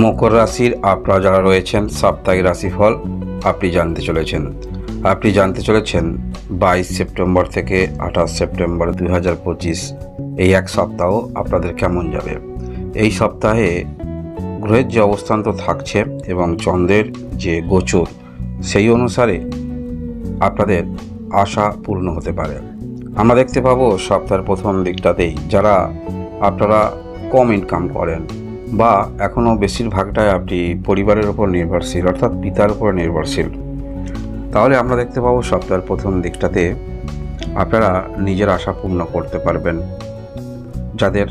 মকর রাশির আপনারা যারা রয়েছেন, সাপ্তাহিক রাশিফল আপনি জানতে চলেছেন। আপনি জানতে চলেছেন বাইশ সেপ্টেম্বর থেকে আঠাশ সেপ্টেম্বর দুই হাজার পঁচিশ এই এক সপ্তাহ আপনাদের কেমন যাবে? এই সপ্তাহে গ্রহের যে অবস্থান তো থাকছে এবং চন্দ্রের যে গোচর, সেই অনুসারে আপনাদের আশা পূর্ণ হতে পারে। আমরা দেখতে পাবো সপ্তাহের প্রথম দিকটাতেই যারা আপনারা কম ইনকাম করেন বা এখনও বেশিরভাগটাই আপনি পরিবারের উপর নির্ভরশীল, অর্থাৎ পিতার উপর নির্ভরশীল। তাহলে আমরা দেখতে পাবো সপ্তাহের প্রথম দিকটাতে আপনারা নিজের আশা পূর্ণ করতে পারবেন। যাদের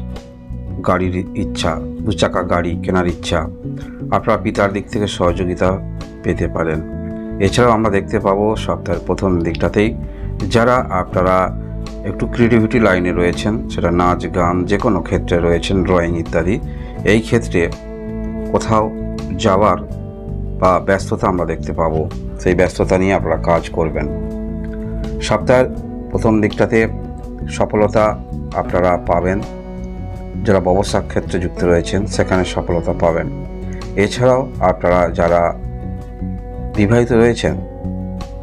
গাড়ির ইচ্ছা, দু চাকা গাড়ি কেনার ইচ্ছা, আপনারা পিতার দিক থেকে সহযোগিতা পেতে পারেন। এছাড়াও আমরা দেখতে পাবো সপ্তাহের প্রথম দিকটাতেই যারা আপনারা একটু ক্রিয়েটিভিটি লাইনে রয়েছেন, সেটা নাচ, গান যে কোনো ক্ষেত্রে রয়েছেন ড্রয়িং ইত্যাদি এই ক্ষেত্রে কোথাও যাওয়ার বা ব্যস্ততা আমরা দেখতে পাবো। সেই ব্যস্ততা নিয়ে আপনারা কাজ করবেন। সপ্তাহের প্রথম দিকটাতে সফলতা আপনারা পাবেন। যারা ব্যবসা ক্ষেত্রে যুক্ত রয়েছেন, সেখানে সফলতা পাবেন। এছাড়াও আপনারা যারা বিবাহিত রয়েছেন,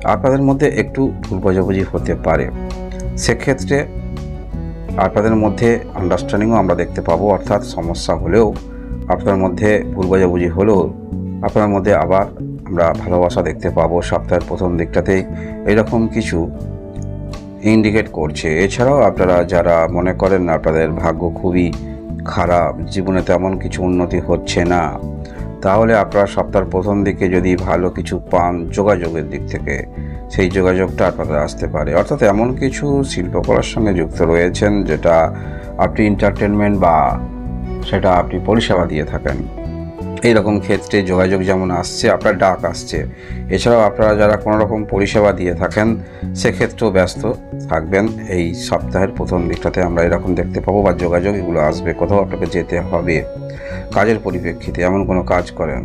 আপনাদের মধ্যে একটু ভুল বোঝাবুঝি হতে পারে। সেক্ষেত্রে আপনাদের মধ্যে আন্ডারস্ট্যান্ডিংও আমরা দেখতে পাবো, অর্থাৎ সমস্যা হলেও আপনার মধ্যে ভুল বোঝাবুঝি হলেও আপনার মধ্যে আবার আমরা ভালোবাসা দেখতে পাবো। সপ্তাহের প্রথম দিকটাতেই এরকম কিছু ইন্ডিকেট করছে। এছাড়াও আপনারা যারা মনে করেন আপনাদের ভাগ্য খুবই খারাপ, জীবনে তেমন কিছু উন্নতি হচ্ছে না, তাহলে আপনারা সপ্তাহের প্রথম দিকে যদি ভালো কিছু পান যোগাযোগের দিক থেকে সেই যোগাযোগটা আপনাদের আসতে পারে। অর্থাৎ এমন কিছু শিল্পকলার সঙ্গে যুক্ত রয়েছেন যেটা আপনি এন্টারটেনমেন্ট বা সেটা আপনি পরিষেবা দিয়ে থাকেন। এই রকম ক্ষেত্রে যোগাযোগ যেমন আসছে, আপনার ডাক আসছে, এছাড়াও আপনারা যারা কোনো রকম পরিষেবা দিয়ে থাকেন, সেক্ষেত্রেও ব্যস্ত থাকবেন। এই সপ্তাহের প্রথম দিকটাতে আমরা এরকম দেখতে পাবো বা যোগাযোগ এগুলো আসবে, কোথাও আপনাকে যেতে হবে। কাজের পরিপ্রেক্ষিতে এমন কোনো কাজ করেন।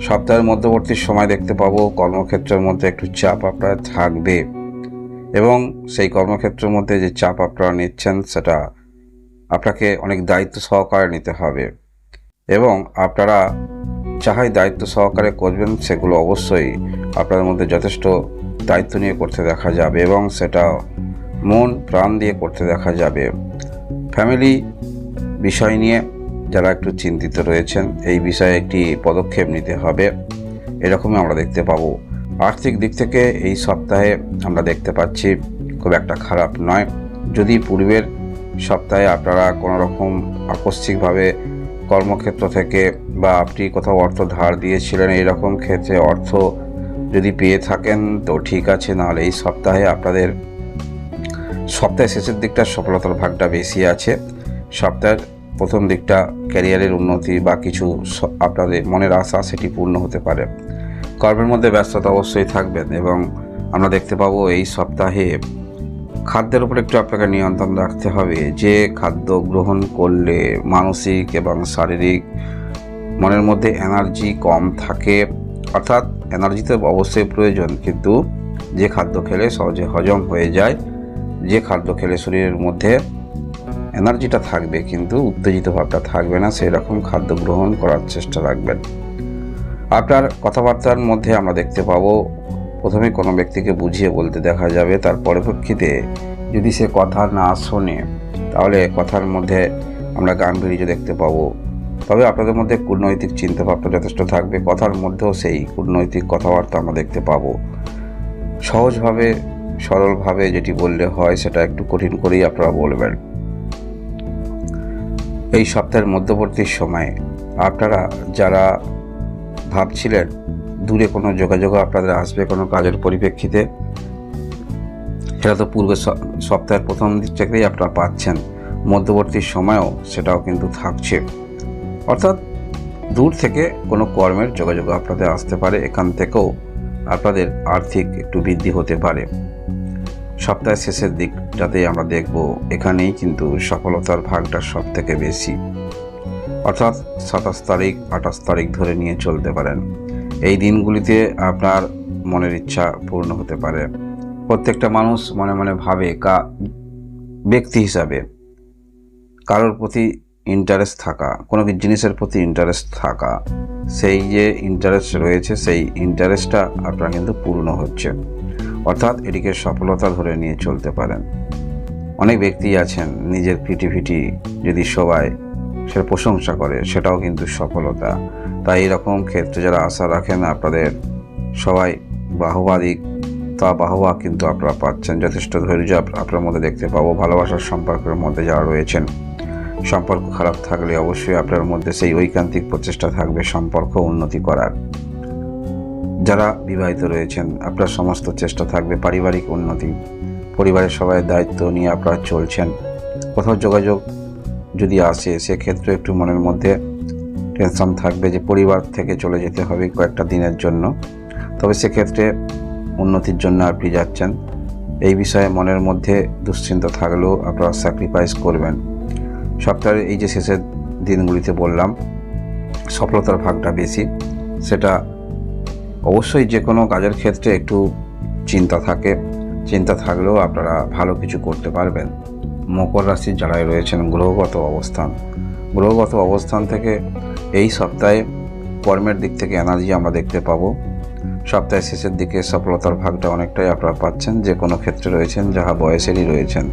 সপ্তাহের মধ্যবর্তী সময় দেখতে পাবো, কর্মক্ষেত্রের মধ্যে একটু চাপ আপনার থাকবে এবং সেই কর্মক্ষেত্রের মধ্যে যে চাপ আপনারা নিচ্ছেন, সেটা আপনাকে অনেক দায়িত্ব সহকারে নিতে হবে এবং আপনারা যাহাই দায়িত্ব সহকারে করবেন, সেগুলো অবশ্যই আপনাদের মধ্যে যথেষ্ট দায়িত্ব নিয়ে করতে দেখা যাবে এবং সেটা মন, প্রাণ দিয়ে করতে দেখা যাবে। ফ্যামিলি বিষয় নিয়ে যারা একটু চিন্তিত রয়েছেন, এই বিষয়ে একটি পদক্ষেপ নিতে হবে। এরকমই আমরা দেখতে পাবো। আর্থিক দিক থেকে এই সপ্তাহে আমরা দেখতে পাচ্ছি, খুব একটা খারাপ নয়। যদি পূর্বের সপ্তাহে আপনারা কোনো রকম আকস্মিকভাবে কর্মক্ষেত্র থেকে বা আপনি কোথাও অর্থ ধার দিয়েছিলেন, এইরকম ক্ষেত্রে অর্থ যদি পেয়ে থাকেন, তো ঠিক আছে। নাহলে এই সপ্তাহে আপনাদের সপ্তাহের শেষের দিকটা সফলতার ভাগটা বেশি আছে। সপ্তাহের প্রথম দিকটা ক্যারিয়ারের উন্নতি বা কিছু আপনাদের মনের আশা সেটি পূর্ণ হতে পারে। কর্মের মধ্যে ব্যস্ততা অবশ্যই থাকবেন এবং আমরা দেখতে পাবো এই সপ্তাহে খাদ্যের উপর একটু আপনাকে নিয়ন্ত্রণ রাখতে হবে। যে খাদ্য গ্রহণ করলে মানসিক এবং শারীরিক মনের মধ্যে এনার্জি কম থাকে, অর্থাৎ এনার্জি তো অবশ্যই প্রয়োজন, কিন্তু যে খাদ্য খেলে সহজে হজম হয়ে যায়, যে খাদ্য খেলে শরীরের মধ্যে এনার্জিটা থাকবে, কিন্তু উত্তেজিত ভাবটা থাকবে না সেই রকম খাদ্য গ্রহণ করার চেষ্টা রাখবেন। আপনার কথাবার্তার মধ্যে আমরা দেখতে পাবো, প্রথমে কোনো ব্যক্তিকে বুঝিয়ে বলতে দেখা যাবে, তার পরিপ্রেক্ষিতে যদি সে কথা না শোনে, তাহলে কথার মধ্যে আমরা গাম্ভীর্য দেখতে পাবো। তবে আপনাদের মধ্যে কূটনৈতিক চিন্তাভাবনা যথেষ্ট থাকবে, কথার মধ্যেও সেই কূটনৈতিক কথাবার্তা আমরা দেখতে পাবো। সহজভাবে, সরলভাবে যেটি বললে হয়, সেটা একটু কঠিন করেই আপনারা বলবেন। এই সপ্তাহের মধ্যবর্তী সময়ে আপনারা যারা ভাবছিলেন দূরে কোনো যোগাযোগ আপনাদের আসবে কোনো কাজের পরিপ্রেক্ষিতে, সেটা তো পূর্বের স- সপ্তাহের প্রথম দিক থেকেই আপনারা পাচ্ছেন। মধ্যবর্তী সময়েও সেটাও কিন্তু থাকছে। অর্থাৎ দূর থেকে কোনো কর্মের যোগাযোগ আপনাদের আসতে পারে, এখান থেকেও আপনাদের আর্থিক একটু বৃদ্ধি হতে পারে। সপ্তাহের শেষের দিক যাতে আমরা দেখব এখানেই কিন্তু সফলতার ভাগটা সব থেকে বেশি। অর্থাৎ সাতাশ তারিখ, আঠাশ তারিখ ধরে নিয়ে চলতে পারেন। এই দিনগুলিতে আপনার মনের ইচ্ছা পূর্ণ হতে পারে। প্রত্যেকটা মানুষ মনে মনে ভাবে কা, ব্যক্তি হিসাবে কারোর প্রতি ইন্টারেস্ট থাকা, কোনো জিনিসের প্রতি ইন্টারেস্ট থাকা, সেই যে ইন্টারেস্ট রয়েছে, সেই ইন্টারেস্টটা আপনার কিন্তু পূর্ণ হচ্ছে। অর্থাৎ এটিকে সফলতা ধরে নিয়ে চলতে পারেন। অনেক ব্যক্তি আছেন, নিজের ক্রিয়েটিভিটি যদি সবাই সে প্রশংসা করে, সেটাও কিন্তু সফলতা। তাই এরকম ক্ষেত্রে যারা আশা রাখেন, আপনাদের সবাই বাহবা দিক, তা বাহবা কিন্তু আপনারা পাচ্ছেন। যথেষ্ট ধৈর্য আপনার মধ্যে দেখতে পাবো। ভালোবাসার সম্পর্কের মধ্যে যারা রয়েছেন, সম্পর্ক খারাপ থাকলে অবশ্যই আপনার মধ্যে সেই ঐকান্তিক প্রচেষ্টা থাকবে, সম্পর্ক উন্নতি করার। যারা বিবাহিত রয়েছেন, আপনার সমস্ত চেষ্টা থাকবে পারিবারিক উন্নতি। পরিবারের সবাই দায়িত্ব নিয়ে আপনারা চলছেন। কোথাও যোগাযোগ যদি আসে, সেক্ষেত্রে একটু মনের মধ্যে টেনশন থাকবে যে পরিবার থেকে চলে যেতে হবে কয়েকটা দিনের জন্য। তবে সেক্ষেত্রে উন্নতির জন্য আপনি যাচ্ছেন। এই বিষয়ে মনের মধ্যে দুশ্চিন্তা থাকলেও আপনারা স্যাক্রিফাইস করবেন। সপ্তাহের এই যে শেষের দিনগুলিতে বললাম, সফলতার ভাগটা বেশি। সেটা অবশ্যই যে কোনো কাজের ক্ষেত্রে একটু চিন্তা থাকে। চিন্তা থাকলেও আপনারা ভালো কিছু করতে পারবেন। মকর রাশির যারাই রয়েছেন, গ্রহগত অবস্থান। গ্রহগত অবস্থান থেকে এই সপ্তাহে কর্মের দিক থেকে এনার্জি আমরা দেখতে পাবো। সপ্তাহের শেষের দিকে সফলতার ভাগটা অনেকটাই আপনারা পাচ্ছেন, যে কোনো ক্ষেত্রে রয়েছেন, যাহা বয়সেরই রয়েছেন।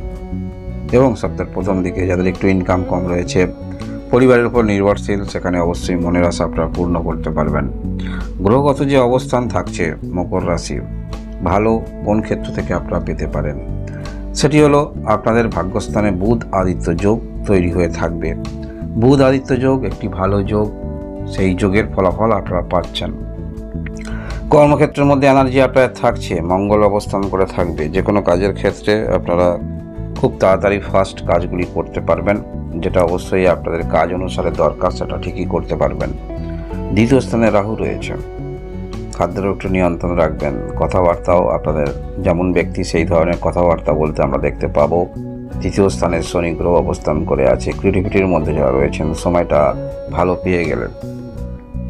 এবং সপ্তাহের প্রথম দিকে যাদের একটু ইনকাম কম রয়েছে পরিবারের উপর নির্ভরশীল, সেখানে অবশ্যই মনের আশা আপনারা পূর্ণ করতে পারবেন। গ্রহগত যে অবস্থান থাকছে, মকর রাশি, ভালো কোন ক্ষেত্র থেকে আপনারা পেতে পারেন। সেটি হলো, আপনাদের ভাগ্যস্থানে বুধ আদিত্য যোগ তৈরি হয়ে থাকবে। বুধ আদিত্য যোগ একটি ভালো যোগ, সেই যোগের ফলাফল আপনারা পাচ্ছেন। কর্মক্ষেত্রের মধ্যে এনার্জি আপনার থাকছে, মঙ্গল অবস্থান করে থাকবে। যে কোনো কাজের ক্ষেত্রে আপনারা খুব তাড়াতাড়ি ফাস্ট কাজগুলি করতে পারবেন। যেটা অবশ্যই আপনাদের কাজ অনুসারে দরকার, সেটা ঠিকই করতে পারবেন। দ্বিতীয় স্থানে রাহু রয়েছে। খাদ্যের একটু নিয়ন্ত্রণ রাখবেন। কথাবার্তাও আপনাদের, যেমন ব্যক্তি সেই ধরনের কথাবার্তা বলতে আমরা দেখতে পাবো। তৃতীয় স্থানে শনি গ্রহ অবস্থান করে আছে। ক্রিয়েটিভিটির মধ্যে যারা রয়েছেন, সময়টা ভালো পেয়ে গেলেন।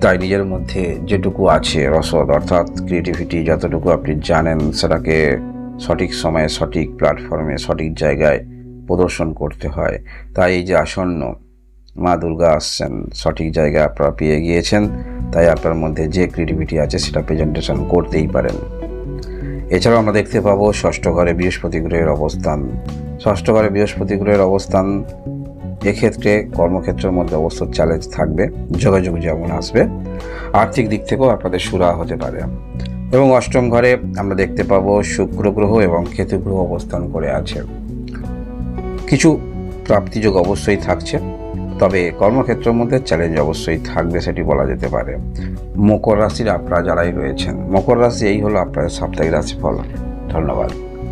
তাই নিজের মধ্যে যেটুকু আছে রসদ, অর্থাৎ ক্রিয়েটিভিটি যতটুকু আপনি জানেন, সেটাকে সঠিক সময়ে, সঠিক প্ল্যাটফর্মে, সঠিক জায়গায় প্রদর্শন করতে হয়। তাই এই যে আসন্ন মা দুর্গা আসছেন, সঠিক জায়গায় আপনারা পেয়ে গিয়েছেন। তাই আপনার মধ্যে যে ক্রিয়েটিভিটি আছে সেটা প্রেজেন্টেশন করতেই পারেন। এছাড়াও আমরা দেখতে পাবো ষষ্ঠ ঘরে বৃহস্পতি গ্রহের অবস্থান। ষষ্ঠ ঘরে বৃহস্পতি গ্রহের অবস্থান, এক্ষেত্রে কর্মক্ষেত্রের মধ্যে অবশ্য চ্যালেঞ্জ থাকবে, যোগাযোগ যেমন আসবে, আর্থিক দিক থেকেও আপনাদের সুরা হতে পারে। এবং অষ্টম ঘরে আমরা দেখতে পাবো শুক্র গ্রহ এবং কেতু গ্রহ অবস্থান করে আছে। কিছু প্রাপ্তিযোগ অবশ্যই থাকছে, তবে কর্মক্ষেত্রের মধ্যে চ্যালেঞ্জ অবশ্যই থাকবে সেটি বলা যেতে পারে। মকর রাশির আপনারা যারাই রয়েছেন, মকর রাশি এই হলো আপনাদের সাপ্তাহিক রাশিফল। ধন্যবাদ।